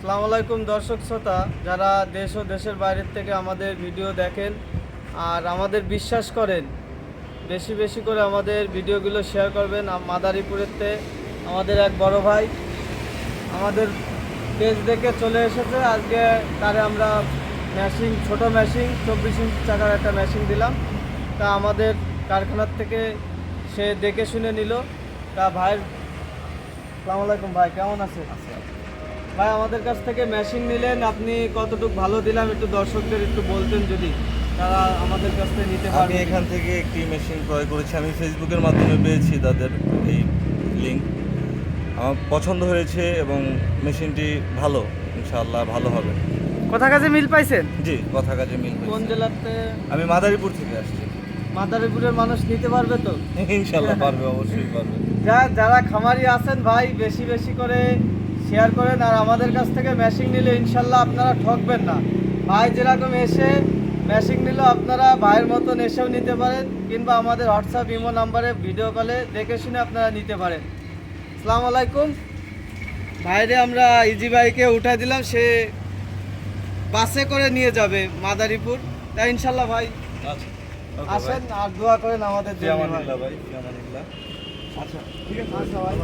আসসালামু আলাইকুম দর্শক শ্রোতা, যারা দেশ ও দেশের বাইরের থেকে আমাদের ভিডিও দেখেন আর আমাদের বিশ্বাস করেন, বেশি বেশি করে আমাদের ভিডিওগুলো শেয়ার করবেন মাদারীপুরেরতে আমাদের এক বড় ভাই। আমাদের পেজ দেখে চলে এসেছে। আজকে তারে আমরা মেশিন ছোট মেশিন চব্বিশ ইঞ্চি চাকার একটা মেশিন দিলাম। তা আমাদের কারখানার থেকে সে দেখে শুনে নিল। তা ভাই আসসালামু আলাইকুম ভাই, কেমন আছে ভাই আমাদের কাছ থেকে মেশিন নিলেন আপনি কতটুকু ভালো দিলাম একটু দর্শকদের একটু বলতেন যদি তারা আমাদের কাছ থেকে নিতে আমি এখান থেকে একটি মেশিন ক্রয় করেছি। আমি ফেসবুকের মাধ্যমে পেয়েছি তাদের এই লিঙ্ক আমার পছন্দ হয়েছে এবং মেশিনটি ভালো ইনশাআল্লাহ ভালো হবে। কথা কাছে মিল পাইছেন? জি কথা কাজে মিল। কোন জেলাতে? আমি মাদারীপুর থেকে আসছি। মাদারীপুরের মানুষ নিতে পারবে তো? ইনশাআল্লাহ পারবে অবশ্যই পারবে। যা যারা খামারি আছেন ভাই বেশি বেশি করে শেয়ার করেন আর আমাদের কাছ থেকে মেশিন নিলে ইনশাল্লাহ আপনারা ঠকবেন না। ভাই যেরকম এসে মেশিন নিলেও আপনারা ভাইয়ের মতন এসেও নিতে পারেন কিংবা আমাদের হোয়াটসঅ্যাপ ইমো নাম্বারে ভিডিও কলে দেখে শুনে আপনারা নিতে পারেন। আসসালামু আলাইকুম। ভাইরে আমরা ইজি বাইকে উঠাই দিলাম সে বাসে করে নিয়ে যাবে মাদারীপুর। তাই ইনশাল্লাহ ভাই আচ্ছা আসেন আর দোয়া করেন আমাদের ভাই। ভাই ভাই আচ্ছা ঠিক আছে আচ্ছা ভাই।